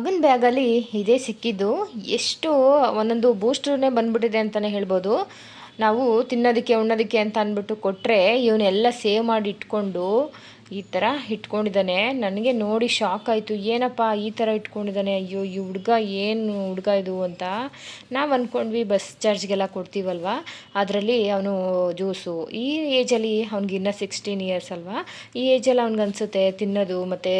ಮಗನ ಬ್ಯಾಗಲ್ಲಿ ಇದೇ ಸಿಕ್ಕಿದ್ದು. ಎಷ್ಟು ಒಂದೊಂದು ಬೂಸ್ಟ್ರನ್ನೇ ಬಂದ್ಬಿಟ್ಟಿದೆ ಅಂತಲೇ ಹೇಳ್ಬೋದು. ನಾವು ತಿನ್ನೋದಕ್ಕೆ, ಉಣ್ಣೋದಕ್ಕೆ ಅಂತ ಅಂದ್ಬಿಟ್ಟು ಕೊಟ್ಟರೆ ಇವನ್ನೆಲ್ಲ ಸೇವ್ ಮಾಡಿ ಇಟ್ಕೊಂಡು ಈ ಥರ ಇಟ್ಕೊಂಡಿದ್ದಾನೆ. ನನಗೆ ನೋಡಿ ಶಾಕ್ ಆಯಿತು. ಏನಪ್ಪ ಈ ಥರ ಇಟ್ಕೊಂಡಿದ್ದಾನೆ? ಅಯ್ಯೋ, ಈ ಹುಡುಗ ಏನು ಹುಡುಗ ಇದು ಅಂತ ನಾವು ಅಂದ್ಕೊಂಡ್ವಿ ಬಸ್ ಚಾರ್ಜ್ಗೆಲ್ಲ ಕೊಡ್ತೀವಲ್ವ? ಅದರಲ್ಲಿ ಅವನು ಜ್ಯೂಸು. ಈ ಏಜಲ್ಲಿ ಅವ್ನಿಗೆ ಇನ್ನೂ ಸಿಕ್ಸ್ಟೀನ್ ಇಯರ್ಸ್ ಅಲ್ವಾ? ಈ ಏಜಲ್ಲಿ ಅವ್ನಿಗೆ ಅನಿಸುತ್ತೆ ತಿನ್ನೋದು ಮತ್ತು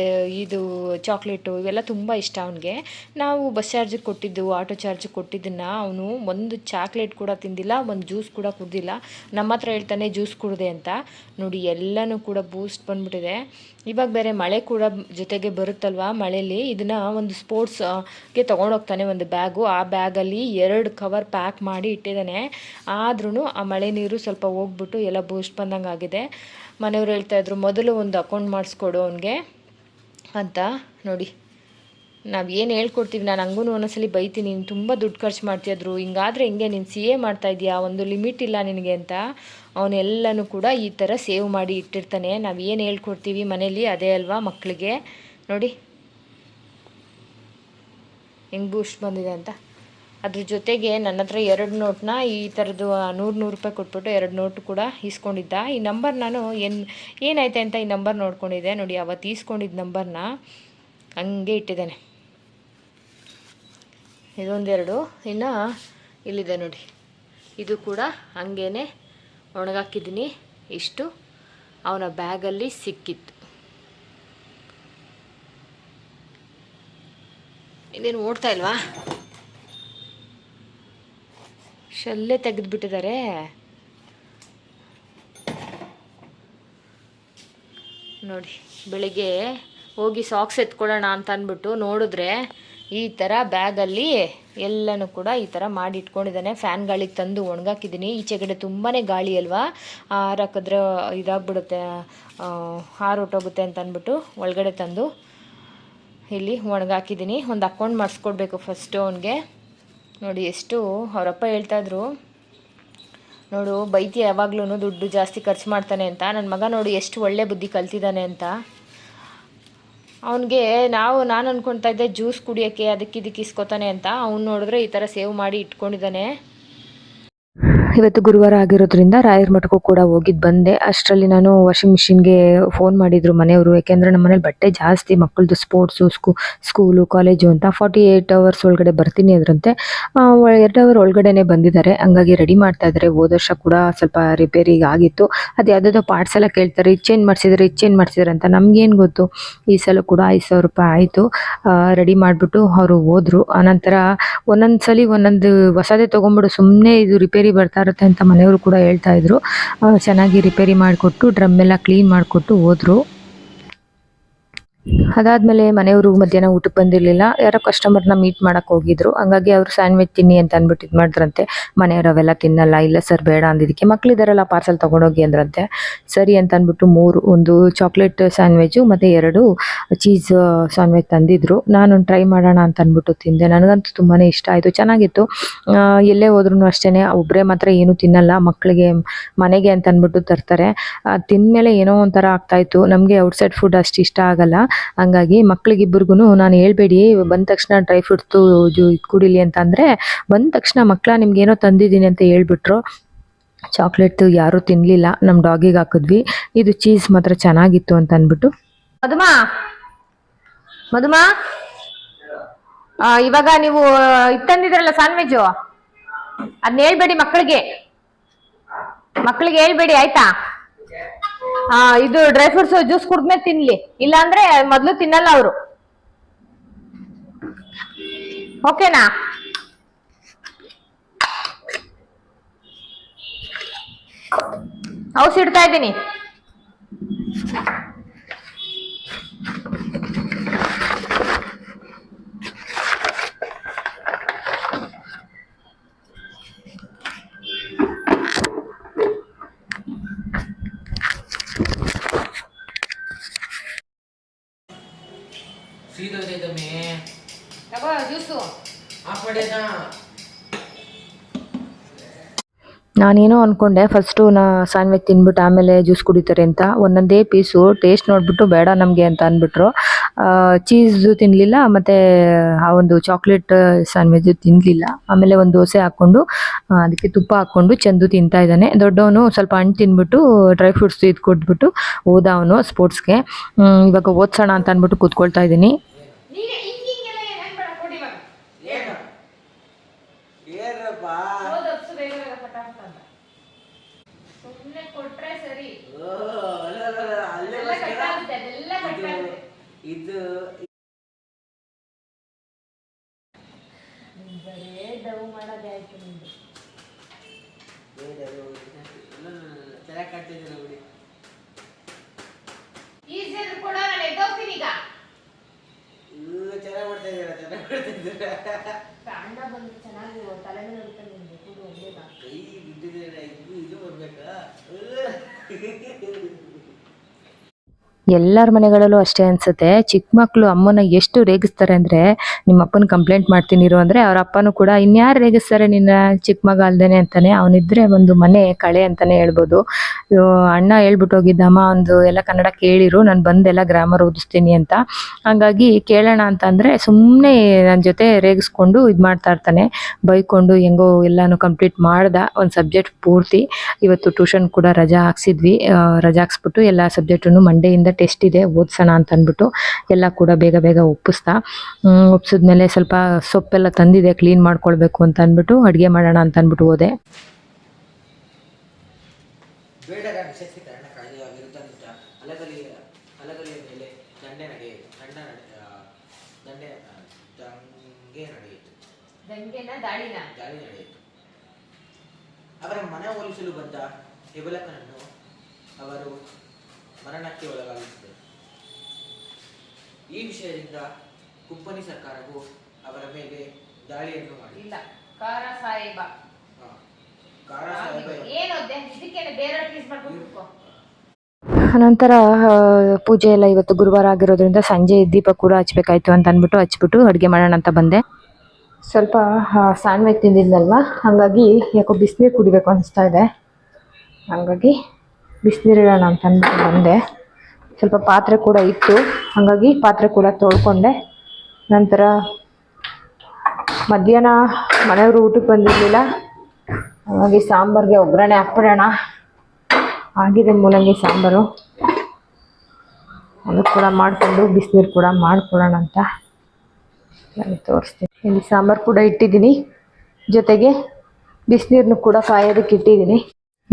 ಇದು ಚಾಕ್ಲೇಟು ಇವೆಲ್ಲ ತುಂಬ ಇಷ್ಟ ಅವನಿಗೆ. ನಾವು ಬಸ್ ಚಾರ್ಜಿಗೆ ಕೊಟ್ಟಿದ್ದು ಆಟೋ ಚಾರ್ಜಿಗೆ ಕೊಟ್ಟಿದ್ದನ್ನು ಅವನು ಒಂದು ಚಾಕ್ಲೇಟ್ ಕೂಡ ತಿಂದಿಲ್ಲ, ಒಂದು ಜ್ಯೂಸ್ ಕೂಡ ಕುಡ್ದಿಲ್ಲ. ನಮ್ಮ ಹತ್ರ ಹೇಳ್ತಾನೆ ಜ್ಯೂಸ್ ಕುಡಿದೆ ಅಂತ. ನೋಡಿ ಎಲ್ಲನೂ ಕೂಡ ಬೂಸ್ಟ್ ಬಂದ್ಬಿಟ್ಟಿದೆ. ಇವಾಗ ಬೇರೆ ಮಳೆ ಕೂಡ ಜೊತೆಗೆ ಬರುತ್ತಲ್ವಾ ಮಳೆಯಲ್ಲಿ ಇದನ್ನು ಒಂದು ಸ್ಪೋರ್ಟ್ಸ್ಗೆ ತೊಗೊಂಡೋಗ್ತಾನೆ ಒಂದು ಬ್ಯಾಗು. ಆ ಬ್ಯಾಗಲ್ಲಿ ಎರಡು ಕವರ್ ಪ್ಯಾಕ್ ಮಾಡಿ ಇಟ್ಟಿದ್ದಾನೆ. ಆದ್ರೂ ಆ ಮಳೆ ನೀರು ಸ್ವಲ್ಪ ಹೋಗ್ಬಿಟ್ಟು ಎಲ್ಲ ಬೂಸ್ಟ್ ಬಂದಂಗೆ ಆಗಿದೆ. ಮನೆಯವ್ರು ಹೇಳ್ತಾಯಿದ್ರು ಮೊದಲು ಒಂದು ಅಕೌಂಟ್ ಮಾಡಿಸ್ಕೊಡು ಅವನಿಗೆ. ಅಂತ ನೋಡಿ. ನಾವು ಏನು ಹೇಳ್ಕೊಡ್ತೀವಿ? ನಾನು ಹಂಗೂ ಒಂದೊಂದ್ಸಲಿ ಬೈತೀನಿ. ನೀನು ತುಂಬ ದುಡ್ಡು ಖರ್ಚು ಮಾಡ್ತಿದ್ರು ಹಿಂಗಾದ್ರೆ ಹಿಂಗೆ ನೀನು ಸಿ ಎ ಮಾಡ್ತಾ ಇದೀಯಾ? ಒಂದು ಲಿಮಿಟ್ ಇಲ್ಲ ನಿನಗೆ ಅಂತ. ಅವನೆಲ್ಲನೂ ಕೂಡ ಈ ಥರ ಸೇವ್ ಮಾಡಿ ಇಟ್ಟಿರ್ತಾನೆ. ನಾವು ಏನು ಹೇಳ್ಕೊಡ್ತೀವಿ ಮನೇಲಿ ಅದೇ ಅಲ್ವಾ ಮಕ್ಕಳಿಗೆ ನೋಡಿ. ಹೆಂಗ್ ಬೂಸ್ಟ್ ಬಂದಿದೆ ಅಂತ. ಅದ್ರ ಜೊತೆಗೆ ನನ್ನ ಹತ್ರ ಎರಡು ನೋಟ್ನ ಈ ಥರದ್ದು ನೂರು ನೂರು ರೂಪಾಯಿ ಕೊಟ್ಬಿಟ್ಟು ಎರಡು ನೋಟು ಕೂಡ ಈಸ್ಕೊಂಡಿದ್ದ. ಈ ನಂಬರ್ ನಾನು ಏನು, ಏನಾಯ್ತು ಅಂತ ಈ ನಂಬರ್ ನೋಡ್ಕೊಂಡಿದ್ದೆ. ನೋಡಿ ಅವತ್ತು ಈಸ್ಕೊಂಡಿದ್ದ ನಂಬರ್ನ ಹಂಗೆ ಇಟ್ಟಿದ್ದಾನೆ. ಇದೊಂದೆರಡು. ಇನ್ನು ಇಲ್ಲಿದೆ ನೋಡಿ. ಇದು ಕೂಡ ಹಂಗೇ ಒಣಗಾಕಿದ್ದೀನಿ. ಇಷ್ಟು. ಅವನ ಬ್ಯಾಗಲ್ಲಿ ಸಿಕ್ಕಿತ್ತು. ಇದೇನು ಓಡ್ತಾ ಇಲ್ವಾ? ಶಲ್ಲೇ ತೆಗೆದುಬಿಟ್ಟಿದ್ದಾರೆ. ನೋಡಿ, ಬೆಳಿಗ್ಗೆ ಹೋಗಿ ಸಾಕ್ಸ್ ಎತ್ಕೊಳ್ಳೋಣ ಅಂತ ಅಂದ್ಬಿಟ್ಟು ನೋಡಿದ್ರೆ ಈ ಥರ ಬ್ಯಾಗಲ್ಲಿ ಎಲ್ಲನೂ ಕೂಡ ಈ ಥರ ಮಾಡಿ ಇಟ್ಕೊಂಡಿದ್ದಾನೆ ಫ್ಯಾನ್ ಗಾಳಿಗೆ ತಂದು ಒಣಗಾಕಿದ್ದೀನಿ. ಈಚೆಗಡೆ ತುಂಬಾ ಗಾಳಿ ಅಲ್ವಾ? ಹಾರಾಕಿದ್ರೆ ಇದಾಗ್ಬಿಡುತ್ತೆ. ಹಾರೊಟ್ಟೋಗುತ್ತೆ ಅಂತ ಅಂದ್ಬಿಟ್ಟು ಒಳಗಡೆ ತಂದು ಇಲ್ಲಿ ಒಣಗಾಕಿದ್ದೀನಿ. ಒಂದು ಅಕೌಂಟ್ ಮಾಡಿಸ್ಕೊಡ್ಬೇಕು ಫಸ್ಟು ಅವನಿಗೆ. ನೋಡಿ, ಎಷ್ಟು ಅವರಪ್ಪ ಹೇಳ್ತಾಯಿದ್ರು ನೋಡು, ಬೈತಿ ಯಾವಾಗ್ಲೂ ದುಡ್ಡು ಜಾಸ್ತಿ ಖರ್ಚು ಮಾಡ್ತಾನೆ ಅಂತ. ನನ್ನ ಮಗ ನೋಡಿ, ಎಷ್ಟು ಒಳ್ಳೆ ಬುದ್ಧಿ ಕಲ್ತಿದ್ದಾನೆ ಅಂತ. ಅವನಿಗೆ ನಾವು, ನಾನು ಅಂದ್ಕೊಳ್ತಾ ಇದ್ದೆ ಜ್ಯೂಸ್ ಕುಡಿಯೋಕ್ಕೆ, ಅದಕ್ಕೆ ಇದಕ್ಕೆ ಇಸ್ಕೊತಾನೆ ಅಂತ. ಅವ್ನು ನೋಡಿದ್ರೆ ಈ ಥರ ಸೇವ್ ಮಾಡಿ ಇಟ್ಕೊಂಡಿದ್ದಾನೆ. ಇವತ್ತು ಗುರುವಾರ ಆಗಿರೋದ್ರಿಂದ ರಾಯರ್ ಮಠಕ್ಕೂ ಕೂಡ ಹೋಗಿದ್ದು ಬಂದೆ. ಅಷ್ಟರಲ್ಲಿ ನಾನು ವಾಷಿಂಗ್ ಮಿಷಿನ್ಗೆ ಫೋನ್ ಮಾಡಿದ್ರು ಮನೆಯವರು, ಯಾಕೆಂದರೆ ನಮ್ಮ ಮನೇಲಿ ಬಟ್ಟೆ ಜಾಸ್ತಿ ಮಕ್ಕಳದು ಸ್ಪೋರ್ಟ್ಸು ಸ್ಕೂ ಸ್ಕೂಲು ಕಾಲೇಜು ಅಂತ ಫಾರ್ಟಿ ಏಯ್ಟ್ ಅವರ್ಸ್ ಒಳಗಡೆ ಬರ್ತೀನಿ ಅದರಂತೆ. ಎರಡು ಅವರ್ ಒಳಗಡೆನೆ ಬಂದಿದ್ದಾರೆ. ಹಂಗಾಗಿ ರೆಡಿ ಮಾಡ್ತಾ ಇದ್ದಾರೆ. ಹೋದ ವರ್ಷ ಕೂಡ ಸ್ವಲ್ಪ ರಿಪೇರಿಗೆ ಆಗಿತ್ತು. ಅದು ಯಾವುದೋ ಪಾರ್ಟ್ಸ್ ಎಲ್ಲ ಕೇಳ್ತಾರೆ. ಇದು ಚೇಂಜ್ ಮಾಡಿಸಿದ್ರೆ, ಇದು ಮಾಡಿಸಿದ್ರೆ ಅಂತ ನಮ್ಗೇನು ಗೊತ್ತು? ಈ ಸಲ ಕೂಡ ಐದು ಸಾವಿರ ರೂಪಾಯಿ ಆಯಿತು. ರೆಡಿ ಮಾಡಿಬಿಟ್ಟು ಅವರು ಹೋದ್ರು. ಆನಂತರ ಒಂದೊಂದು ಸಲ ಒಂದೊಂದು ಹೊಸದೇ ತೊಗೊಂಬಿಡು ಸುಮ್ಮನೆ ಇದು ರಿಪೇರಿ ಬರ್ತಾ ಇರುತ್ತೆ ಅಂತ ಮನೆಯವರು ಕೂಡ ಹೇಳ್ತಾ ಇದ್ರು. ಚೆನ್ನಾಗಿ ರಿಪೇರಿ ಮಾಡಿಕೊಟ್ಟು ಡ್ರಮ್ ಎಲ್ಲ ಕ್ಲೀನ್ ಮಾಡಿಕೊಟ್ಟು ಹೋದ್ರು. ಅದಾದ್ಮೇಲೆ ಮನೆಯವರು ಮಧ್ಯಾಹ್ನ ಊಟಕ್ಕೆ ಬಂದಿರಲಿಲ್ಲ. ಯಾರೋ ಕಸ್ಟಮರ್ನ ಮೀಟ್ ಮಾಡೋಕ್ಕೆ ಹೋಗಿದ್ರು. ಹಂಗಾಗಿ ಅವರು ಸ್ಯಾಂಡ್ವಿಚ್ ತಿನ್ನಿ ಅಂತ ಅಂದ್ಬಿಟ್ಟು ಇದು ಮಾಡಿದ್ರಂತೆ. ಮನೆಯವರು ಅವೆಲ್ಲ ತಿನ್ನಲ್ಲ, ಇಲ್ಲ ಸರ್ ಬೇಡ ಅಂದಿದ್ದಕ್ಕೆ ಮಕ್ಕಳಿದ್ದಾರಲ್ಲ ಪಾರ್ಸಲ್ ತೊಗೊಂಡೋಗಿ ಅಂದ್ರಂತೆ. ಸರಿ ಅಂತ ಅಂದ್ಬಿಟ್ಟು ಮೂರು, ಒಂದು ಚಾಕ್ಲೇಟ್ ಸ್ಯಾಂಡ್ವಿಚು ಮತ್ತು ಎರಡು ಚೀಸ್ ಸ್ಯಾಂಡ್ವಿಚ್ ತಂದಿದ್ರು. ನಾನು ಟ್ರೈ ಮಾಡೋಣ ಅಂತ ಅಂದ್ಬಿಟ್ಟು ತಿಂದೆ. ನನಗಂತೂ ತುಂಬಾ ಇಷ್ಟ ಆಯಿತು. ಚೆನ್ನಾಗಿತ್ತು. ಎಲ್ಲೇ ಹೋದ್ರೂ ಅಷ್ಟೇ ಒಬ್ಬರೇ ಮಾತ್ರ ಏನು ತಿನ್ನಲ್ಲ. ಮಕ್ಕಳಿಗೆ ಮನೆಗೆ ಅಂತ ಅಂದ್ಬಿಟ್ಟು ತರ್ತಾರೆ. ತಿಂದ್ಮೇಲೆ ಏನೋ ಒಂಥರ ಆಗ್ತಾಯಿತ್ತು ನಮಗೆ ಔಟ್ಸೈಡ್ ಫುಡ್ ಅಷ್ಟು ಇಷ್ಟ ಆಗಲ್ಲ. ಹಂಗಾಗಿ ಮಕ್ಳಿಗಿಬ್ಬರಿಗೂ ನಾನು ಹೇಳ್ಬೇಡಿ, ಬಂದ ತಕ್ಷಣ ಡ್ರೈ ಫ್ರೂಟ್ಸು ಜೂ ಕುಡಿಲಿ ಅಂತ ಅಂದರೆ, ಬಂದ ತಕ್ಷಣ ಮಕ್ಕಳ ನಿಮ್ಗೇನೋ ತಂದಿದ್ದೀನಿ ಅಂತ ಹೇಳ್ಬಿಟ್ರು. ಚಾಕ್ಲೇಟ್ ಯಾರೂ ತಿನ್ನಲಿಲ್ಲ ನಮ್ಮ ಡಾಗಿಗೆ ಹಾಕಿದ್ವಿ. ಇದು ಚೀಸ್ ಮಾತ್ರ ಚೆನ್ನಾಗಿತ್ತು ಅಂತ ಅಂದ್ಬಿಟ್ಟು. ಮಧುಮಾ? ಮಧುಮಾ? ಇವಾಗ ನೀವು ಇತ್ತಂದಿದ್ರಲ್ಲ ಸ್ಯಾಂಡ್ವಿಜು ಅದನ್ನ ಹೇಳ್ಬೇಡಿ ಮಕ್ಕಳಿಗೆ. ಮಕ್ಕಳಿಗೆ ಹೇಳ್ಬೇಡಿ, ಆಯ್ತಾ? ಆ, ಇದು ಡ್ರೈ ಫ್ರೂಟ್ಸ್ ಜ್ಯೂಸ್ ಕುಡ್ದ್ಮೇಲೆ ತಿನ್ಲಿ. ಇಲ್ಲಾಂದ್ರೆ ಮೊದ್ಲು ತಿನ್ನಲ್ಲ ಅವರು. ಓಕೆನಾ? ಔಷಧಿ ಇಡ್ತಾ ಇದ್ದೀನಿ. ಜ್ಯೂಸು. ಕಡೆನಾ ನಾನೇನೋ ಅನ್ಕೊಂಡೆ ಫಸ್ಟು ನಾ ಸ್ಯಾಂಡ್ವಿಚ್ ತಿನ್ಬಿಟ್ಟು ಆಮೇಲೆ ಜ್ಯೂಸ್ ಕುಡಿತಾರೆ ಅಂತ. ಒಂದೊಂದೇ ಪೀಸು ಟೇಸ್ಟ್ ನೋಡ್ಬಿಟ್ಟು ಬೇಡ ನಮಗೆ ಅಂತ ಅಂದ್ಬಿಟ್ರು ಚೀಸು ತಿನ್ನಲಿಲ್ಲ ಮತ್ತು ಆ ಒಂದು ಚಾಕ್ಲೇಟ್ ಸ್ಯಾಂಡ್ವಿಚ್ ತಿನ್ನಲಿಲ್ಲ ಆಮೇಲೆ ಒಂದು ದೋಸೆ ಹಾಕ್ಕೊಂಡು ಅದಕ್ಕೆ ತುಪ್ಪ ಹಾಕ್ಕೊಂಡು ಚಂದು ತಿಂತಾ ಇದ್ದಾನೆ. ದೊಡ್ಡವನು ಸ್ವಲ್ಪ ಹಣ್ಣು ತಿನ್ಬಿಟ್ಟು ಡ್ರೈ ಫ್ರೂಟ್ಸ್ ಇದು ಕೊಟ್ಬಿಟ್ಟು ಹೋದ ಅವನು ಸ್ಪೋರ್ಟ್ಸ್ಗೆ ಇವಾಗ ಓದ್ಸೋಣ ಅಂತ ಅಂದ್ಬಿಟ್ಟು ಕೂತ್ಕೊಳ್ತಾ ಇದ್ದೀನಿ ನೀನೇ ಹಿಂಗ್ ಹಿಂಗೆಲ್ಲ ಹೆಂಗ್ ಮಾಡಕ್ ಕೊಡಿ ಇವಾಗ ಏನು ಏನಪ್ಪ ಓದೋದ್ಸು ಬೇಗ ಬೇಗ ಫಟಾಫಟ್ ಅಂತ ಸುಮ್ಮನೆ ಕೊಟ್ರೆ ಸರಿ ಓ, ಅಲ್ಲ, ಅಲ್ಲ, ಅಲ್ಲ, ಅಲ್ಲೇ ಎಲ್ಲ ಬರ್ತೀರಾ? ಕಟ್ಟಾಗುತ್ತೆ ಅದೆಲ್ಲ ಇದು ಇದು ಬರೇ ಡವ್ ಮಾಡೋದೇ ಆಯ್ತು ನಿಮ್ದು ಚೆನ್ನಾಗಿ ಕಾಣ್ತಿದ್ದೀರ ಬಿಡಿ ಈಸಿ ಆದ್ರೂ ಕೂಡ ನಾನು ಎದ್ದೋಗ್ತೀನಿ ಈಗ ಇವ್ರು ಚೆನ್ನಾಗಿ ಮಾಡ್ತಾ ಇದ್ದೀರಾ ಚೆನ್ನಾಗಿ ಮಾಡ್ತಾ ಇದ್ದೀರಾ ಕಾಂಡ ಬಂದು ಚೆನ್ನಾಗಿ ತಲೆ ಮೇಲೆ ನಿಮ್ಗೆ ಕೂಡು ಕೈ ಬಿದ್ದಿದ್ದೀರ ಇದು ಇದು ಬರ್ಬೇಕಾ ಎಲ್ಲರ ಮನೆಗಳಲ್ಲೂ ಅಷ್ಟೇ ಅನ್ಸುತ್ತೆ. ಚಿಕ್ಕ ಮಕ್ಕಳು ಅಮ್ಮನ ಎಷ್ಟು ರೇಗಿಸ್ತಾರೆ ಅಂದ್ರೆ ನಿಮ್ಮ ಅಪ್ಪನ ಕಂಪ್ಲೇಂಟ್ ಮಾಡ್ತೀನಿ ಇರು ಅಂದ್ರೆ ಅವ್ರ ಅಪ್ಪನೂ ಕೂಡ ಇನ್ಯಾರು ರೇಗಿಸ್ತಾರೆ ನಿನ್ನ ಚಿಕ್ಕ ಮಗ ಅಲ್ದೇನೆ ಅಂತಾನೆ ಅವನಿದ್ರೆ ಒಂದು ಮನೆ ಕಳೆ ಅಂತಾನೆ ಹೇಳ್ಬೋದು. ಅಣ್ಣ ಹೇಳ್ಬಿಟ್ಟು ಹೋಗಿದ್ದ ಅಮ್ಮ ಒಂದು ಎಲ್ಲ ಕನ್ನಡ ಕೇಳಿರು, ನಾನು ಬಂದೆಲ್ಲ ಗ್ರಾಮರ್ ಓದಿಸ್ತೀನಿ ಅಂತ. ಹಂಗಾಗಿ ಕೇಳೋಣ ಅಂತ ಅಂದ್ರೆ ಸುಮ್ಮನೆ ನನ್ನ ಜೊತೆ ರೇಗಿಸ್ಕೊಂಡು ಇದು ಮಾಡ್ತಾ ಇರ್ತಾನೆ. ಬೈಕೊಂಡು ಹೆಂಗೋ ಎಲ್ಲಾನು ಕಂಪ್ಲೀಟ್ ಮಾಡ್ದ, ಒಂದು ಸಬ್ಜೆಕ್ಟ್ ಪೂರ್ತಿ. ಇವತ್ತು ಟ್ಯೂಷನ್ ಕೂಡ ರಜಾ ಹಾಕ್ಸಿದ್ವಿ. ರಜಾ ಹಾಕ್ಸ್ಬಿಟ್ಟು ಎಲ್ಲ ಸಬ್ಜೆಕ್ಟನ್ನು ಮಂಡೆಯಿಂದ ಟೆಸ್ಟ್ ಇದೆ ಓದ್ಸೋಣ ಅಂತ ಅಂದ್ಬಿಟ್ಟು ಎಲ್ಲ ಕೂಡ ಬೇಗ ಬೇಗ ಒಪ್ಪಿಸ್ತಾ. ಒಪ್ಪಿಸಿದ್ಮೇಲೆ ಒಪ್ಸಿದ್ಮೇಲೆ ಸ್ವಲ್ಪ ಸೊಪ್ಪೆಲ್ಲ ತಂದಿದೆ ಕ್ಲೀನ್ ಮಾಡ್ಕೊಳ್ಬೇಕು ಅಂತ ಅಂದ್ಬಿಟ್ಟು ಅಡುಗೆ ಮಾಡೋಣ ಅಂತ ಅಂದ್ಬಿಟ್ಟು ಹೋದೆ ಅವರ ಮನ ಹೋಲಿಸಲು ಬಂದ ಹೆಬಲಕನನ್ನು ಅವರು ಮರಣಕ್ಕೆ ಒಳಗಾಗುತ್ತದೆ. ಈ ವಿಷಯದಿಂದ ಕುಪ್ಪನಿ ಸರ್ಕಾರವು ಅವರ ಮೇಲೆ ದಾಳಿಯನ್ನು ಮಾಡಿ ಇಲ್ಲ ಕಾರ ಸಾಹೇಬ. ಆ, ಕಾರ ಸಾಹೇಬ ಏನೋದ್ದೆ ಇದಕ್ಕೇನೆ ಬೇರೆ ಟ್ರೀಸ್ ಮಾಡ್ಕೊಂಡು ಕೂತ್ಕೋ. ಪೂಜೆ ಎಲ್ಲ ಇವತ್ತು ಗುರುವಾರ ಆಗಿರೋದ್ರಿಂದ ಸಂಜೆ ದೀಪ ಕೂಡ ಹಚ್ಬೇಕಾಯ್ತು ಅಂತ ಅಂದ್ಬಿಟ್ಟು ಹಚ್ಬಿಟ್ಟು ಅಡುಗೆ ಮಾಡೋಣ ಅಂತ ಬಂದೆ. ಸ್ವಲ್ಪ ಸ್ಯಾಂಡ್ವಿಚ್ ತಿಂದಿದ್ನಲ್ವ? ಹಾಗಾಗಿ ಯಾಕೋ ಬಿಸಿನೀರು ಕುಡಿಬೇಕು ಅನಿಸ್ತಾ ಇದೆ. ಹಾಗಾಗಿ ಬಿಸಿನೀರಿಡೋಣ ನಾನು ತಂದು ಬಂದೆ. ಸ್ವಲ್ಪ ಪಾತ್ರೆ ಕೂಡ ಇತ್ತು. ಹಾಗಾಗಿ ಪಾತ್ರೆ ಕೂಡ ತೊಳ್ಕೊಂಡೆ. ನಂತರ ಮಧ್ಯಾಹ್ನ ಮನೆಯವರು ಊಟಕ್ಕೆ ಬಂದಿರಲಿಲ್ಲ. ಹಾಗಾಗಿ ಸಾಂಬಾರಿಗೆ ಒಗ್ಗರಣೆ ಹಾಕ್ಬಿಡೋಣ. ಆಗಿದೆ ಮೂಲಂಗಿ ಸಾಂಬಾರು. ಅದು ಕೂಡ ಮಾಡಿಕೊಂಡು ಬಿಸಿನೀರು ಕೂಡ ಮಾಡ್ಕೊಳ್ಳೋಣ ಅಂತ ನಾನು ತೋರಿಸ್ತೀನಿ. ಇಲ್ಲಿ ಸಾಂಬಾರು ಕೂಡ ಇಟ್ಟಿದ್ದೀನಿ. ಜೊತೆಗೆ ಬಿಸಿನೀರನ್ನು ಕೂಡ ಕಾಯೋದಕ್ಕೆ ಇಟ್ಟಿದ್ದೀನಿ.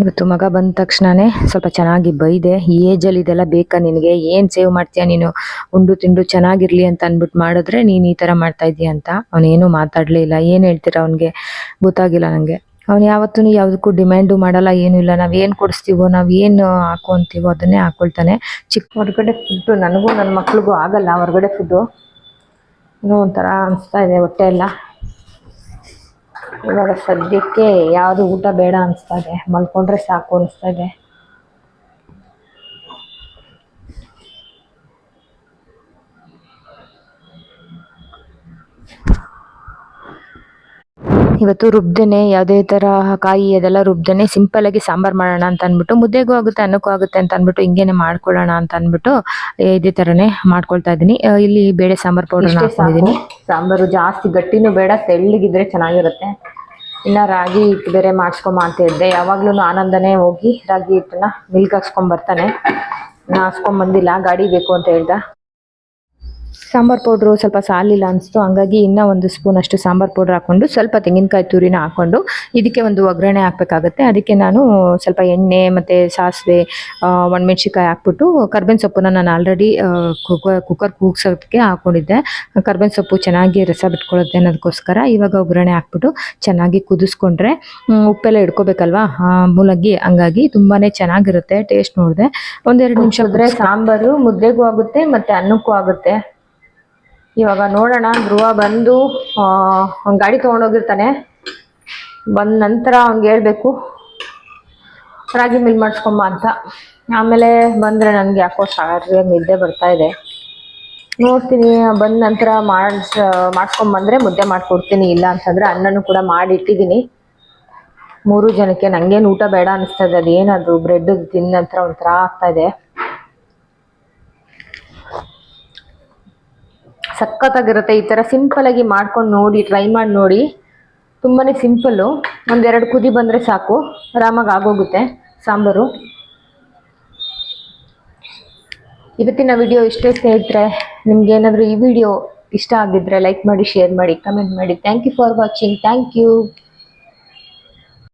ಇವತ್ತು ಮಗ ಬಂದ ತಕ್ಷಣನೇ ಸ್ವಲ್ಪ ಚೆನ್ನಾಗಿ ಬೈದೆ, ಈ ಏಜಲ್ಲಿ ಇದೆಲ್ಲ ಬೇಕಾ ನಿನಗೆ? ಏನು ಸೇವ್ ಮಾಡ್ತೀಯ ನೀನು? ಉಂಡು ತಿಂಡು ಚೆನ್ನಾಗಿರಲಿ ಅಂತ ಅಂದ್ಬಿಟ್ಟು ಮಾಡಿದ್ರೆ ನೀನು ಈ ಥರ ಮಾಡ್ತಾ ಇದೀಯ ಅಂತ. ಅವನೇನು ಮಾತಾಡಲೇ ಇಲ್ಲ. ಏನು ಹೇಳ್ತೀರಾ ಅವನಿಗೆ? ಗೊತ್ತಾಗಿಲ್ಲ ನನಗೆ ಅವ್ನು ಯಾವತ್ತೂ ಯಾವುದಕ್ಕೂ ಡಿಮ್ಯಾಂಡು ಮಾಡಲ್ಲ, ಏನೂ ಇಲ್ಲ. ನಾವು ಏನು ಕೊಡಿಸ್ತೀವೋ, ನಾವು ಏನು ಹಾಕು ಅಂತೀವೋ ಅದನ್ನೇ ಹಾಕೊಳ್ತಾನೆ. ಚಿಕ್ಕ ಹೊರಗಡೆ ಫುಡ್ಡು ನನಗೂ ನನ್ನ ಮಕ್ಳಿಗೂ ಆಗಲ್ಲ. ಹೊರಗಡೆ ಫುಡ್ಡು ಏನೋ ಒಂಥರ ಅನಿಸ್ತಾ ಇದೆ, ಹೊಟ್ಟೆ ಎಲ್ಲ. ಇವಾಗ ಸದ್ಯಕ್ಕೆ ಯಾವುದು ಊಟ ಬೇಡ ಅನಿಸ್ತಾ ಇದೆ ಮಲ್ಕೊಂಡ್ರೆ ಸಾಕು ಅನಿಸ್ತಾ ಇದೆ ಇವತ್ತು ರುಬ್ದೇನೆ ಯಾವುದೇ ಥರ ಕಾಯಿ ಅದೆಲ್ಲ ರುಬ್ದೇನೆ ಸಿಂಪಲ್ ಆಗಿ ಸಾಂಬಾರ್ ಮಾಡೋಣ ಅಂತ ಅಂದ್ಬಿಟ್ಟು ಮುದ್ದೆಗೂ ಆಗುತ್ತೆ ಅನ್ನಕ್ಕೂ ಆಗುತ್ತೆ ಅಂತ ಅಂದ್ಬಿಟ್ಟು ಹಿಂಗೇನೆ ಮಾಡ್ಕೊಳ್ಳೋಣ ಅಂತ ಅಂದ್ಬಿಟ್ಟು ಇದೇ ಥರನೇ ಮಾಡ್ಕೊಳ್ತಾ ಇದ್ದೀನಿ. ಇಲ್ಲಿ ಬೇಳೆ ಸಾಂಬಾರ್ ಪೌಡರ್ ಹಾಕೊಂಡಿದ್ದೀನಿ ಸಾಂಬಾರು ಜಾಸ್ತಿ ಗಟ್ಟಿನೂ ಬೇಡ ತೆಳ್ಳಗಿದ್ರೆ ಚೆನ್ನಾಗಿರುತ್ತೆ. ಇನ್ನು ರಾಗಿ ಹಿಟ್ಟು ಬೇರೆ ಮಾಡಿಸ್ಕೊಂಬ ಅಂತ ಇದ್ದೆ. ಯಾವಾಗ್ಲೂ ಆನಂದನೇ ಹೋಗಿ ರಾಗಿ ಹಿಟ್ಟನ್ನ ಮಿಲ್ಕ್ ಹಾಕ್ಸ್ಕೊಂಡ್ ಬರ್ತಾನೆ. ನಾ ಹಾಕ್ಸ್ಕೊಂಡ್ ಬಂದಿಲ್ಲ ಗಾಡಿ ಬೇಕು ಅಂತ ಹೇಳ್ದ. ಸಾಂಬಾರ್ ಪೌಡ್ರು ಸ್ವಲ್ಪ ಸಾಲಿಲ್ಲ ಅನಿಸ್ತು. ಹಂಗಾಗಿ ಇನ್ನೂ ಒಂದು ಸ್ಪೂನ್ ಅಷ್ಟು ಸಾಂಬಾರು ಪೌಡ್ರ್ ಹಾಕ್ಕೊಂಡು ಸ್ವಲ್ಪ ತೆಂಗಿನಕಾಯಿ ತುರಿನ ಹಾಕ್ಕೊಂಡು ಇದಕ್ಕೆ ಒಂದು ಒಗ್ಗರಣೆ ಹಾಕಬೇಕಾಗುತ್ತೆ. ಅದಕ್ಕೆ ನಾನು ಸ್ವಲ್ಪ ಎಣ್ಣೆ ಮತ್ತು ಸಾಸಿವೆ ಒಣಮೆಣ್ಸಿಕಾಯಿ ಹಾಕ್ಬಿಟ್ಟು ಕರ್ಬೇವಿನ ಸೊಪ್ಪನ್ನ ನಾನು ಆಲ್ರೆಡಿ ಕುಕ್ಕರ್ ಕೂಗ್ಸೋದಕ್ಕೆ ಹಾಕ್ಕೊಂಡಿದ್ದೆ ಕರ್ಬೇವಿನ ಸೊಪ್ಪು ಚೆನ್ನಾಗಿ ರಸ ಬಿಟ್ಕೊಳ್ಳುತ್ತೆ ಅನ್ನೋದಕ್ಕೋಸ್ಕರ ಇವಾಗ ಒಗ್ಗರಣೆ ಹಾಕ್ಬಿಟ್ಟು ಚೆನ್ನಾಗಿ ಕುದಿಸ್ಕೊಂಡ್ರೆ ಉಪ್ಪೆಲ್ಲ ಇಡ್ಕೋಬೇಕಲ್ವಾ ಮೂಲಂಗಿ ಹಂಗಾಗಿ ತುಂಬಾ ಚೆನ್ನಾಗಿರುತ್ತೆ. ಟೇಸ್ಟ್ ನೋಡಿದೆ. ಒಂದೆರಡು ನಿಮಿಷ ಇದ್ರೆ ಸಾಂಬಾರು ಮುದ್ದೆಗೂ ಆಗುತ್ತೆ ಮತ್ತೆ ಅನ್ನಕ್ಕೂ ಆಗುತ್ತೆ. ಇವಾಗ ನೋಡೋಣ, ಧ್ರುವ ಬಂದು ಅವ್ನು ಗಾಡಿ ತೊಗೊಂಡೋಗಿರ್ತಾನೆ. ಬಂದ ನಂತರ ಅವ್ನಿಗೆ ಹೇಳಬೇಕು, ರಾಗಿ ಮಿಲ್ ಮಾಡಿಸ್ಕೊಂಬ ಅಂತ. ಆಮೇಲೆ ಬಂದರೆ ನನಗೆ ಯಾಕೋ ಸರಿಯಾಗಿ ನಿದ್ದೆ ಬರ್ತಾ ಇದೆ. ನೋಡ್ತೀನಿ, ಬಂದ ನಂತರ ಮಾಡಿಸ್ ಮಾಡಿಸ್ಕೊಂಬಂದ್ರೆ ಮುದ್ದೆ ಮಾಡಿಕೊಡ್ತೀನಿ, ಇಲ್ಲ ಅಂತಂದರೆ ಅನ್ನನೂ ಕೂಡ ಮಾಡಿ ಇಟ್ಟಿದ್ದೀನಿ ಮೂರು ಜನಕ್ಕೆ ನನಗೇನು ಊಟ ಬೇಡ ಅನಿಸ್ತಾ ಇದೆ ಅದೇನದು ಬ್ರೆಡ್ ತಿಂದ ನಂತರ ಒಂಥರ ಆಗ್ತಾ ಇದೆ ಸಖತ್ತಾಗಿರುತ್ತೆ. ಈ ಥರ ಸಿಂಪಲಾಗಿ ಮಾಡ್ಕೊಂಡು ನೋಡಿ ಟ್ರೈ ಮಾಡಿ ನೋಡಿ. ತುಂಬಾ ಸಿಂಪಲ್ಲು ಒಂದೆರಡು ಕುದಿ ಬಂದರೆ ಸಾಕು. ಆರಾಮಾಗಿ ಆಗೋಗುತ್ತೆ ಸಾಂಬಾರು. ಇವತ್ತಿನ ವಿಡಿಯೋ ಇಷ್ಟೇ ಸ್ನೇಹಿತರೆ. ನಿಮ್ಗೆ ಏನಾದರೂ ಈ ವಿಡಿಯೋ ಇಷ್ಟ ಆಗಿದ್ರೆ ಲೈಕ್ ಮಾಡಿ ಶೇರ್ ಮಾಡಿ ಕಮೆಂಟ್ ಮಾಡಿ. Thank you for watching thank you